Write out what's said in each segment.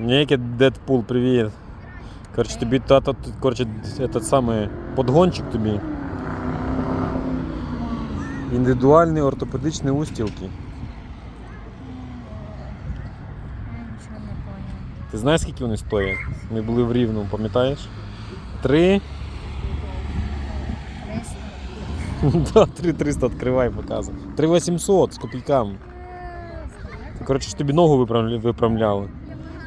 Ніякий Дедпул, привіт. Коротше, тобі тато, тут, коротше, этот самий подгончик тобі. Індивідуальні ортопедичні устілки. Ти знаєш, скільки вони стоять? Ми були в Рівному, пам'ятаєш? Три. 300. Да, 3300 відкривай, показуй. 3800 з копійками. Коротше, ж тобі ногу виправляли.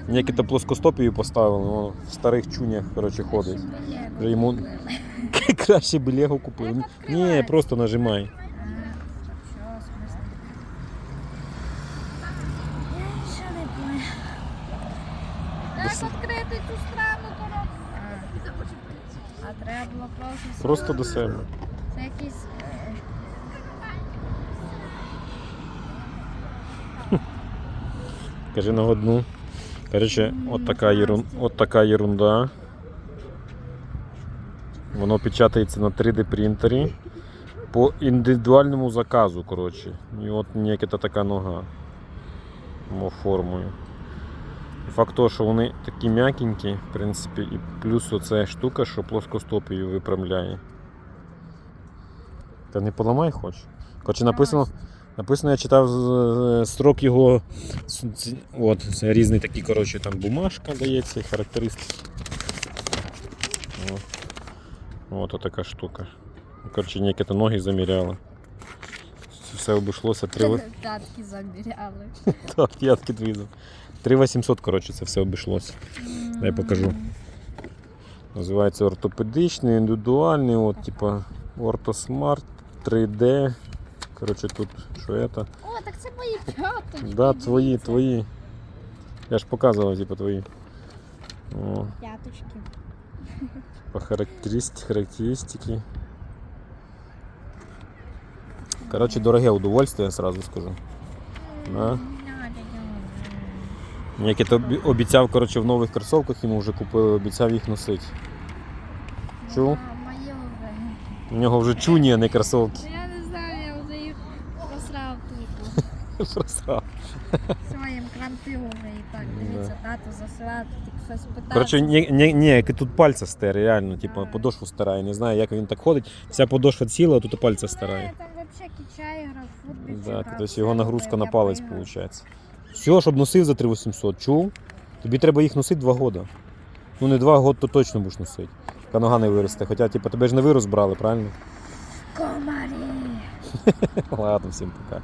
Ніякі то плоскостопію поставили, воно в старих чунях коротше, ходить. Вже йому краще би Лего купили. Ні, просто нажимай. А треба було просто... Просто до себе. Це якийсь... е, Кажи на одну. Коротше, от така, ерун... от така ерунда. Воно печатається на 3D принтері по індивідуальному заказу, коротше. І от ніяка така нога. Мо формою. Факт того, що вони такі м'якенькі, в принципі, і плюс оця штука, що плоскостопію виправляє. Та не поламай хоч. Коротше, написано, Написано, я читав строк його. От, це різний такий, коротше, там бумажка дається і характеристики. От, от така штука. Коротше, ніякі то ноги заміряли. Це Все обійшлося 3 П'ятки заміряли. Так, п'ятки твої. 3800, коротше, це все обійшлося. Дай покажу. Називається ортопедичний, індивідуальний, от, типа Ортосмарт 3D. Коротше, тут що це? О, так це мої п'яточки. Да, твої, дивіться. твої. Я ж показував, типу, твої. О, П'яточки. по характеристики, характеристики. Коротше, дороге удовольствие, я сразу скажу. Да. Як то обі- обіцяв, коротше, в нових кросовках йому вже купили, обіцяв їх носити. Чув? Мої вже. У нього вже чуні, а не кросовки. Ну, Я не знаю, я вже їх просрав тут. Просрав. Своїм кранти вже і так. Дивіться, тату засирати, тільки щось питати. Коротше, ні, ні, ні, тут пальця старе, реально, типу, подошву старає. Не знаю, як він так ходить. Вся подошва ціла, а тут пальця старає. Там взагалі кичай грав, футбол. Да, тобто його нагрузка на палець виходить. Все, щоб носив за 3800, чув? Тобі треба їх носити 2 роки. Ну не 2 роки, то точно будеш носити. Нога не виросте. Хоча, типу, тебе ж не вирос брали, правильно? Ладно, всім пока.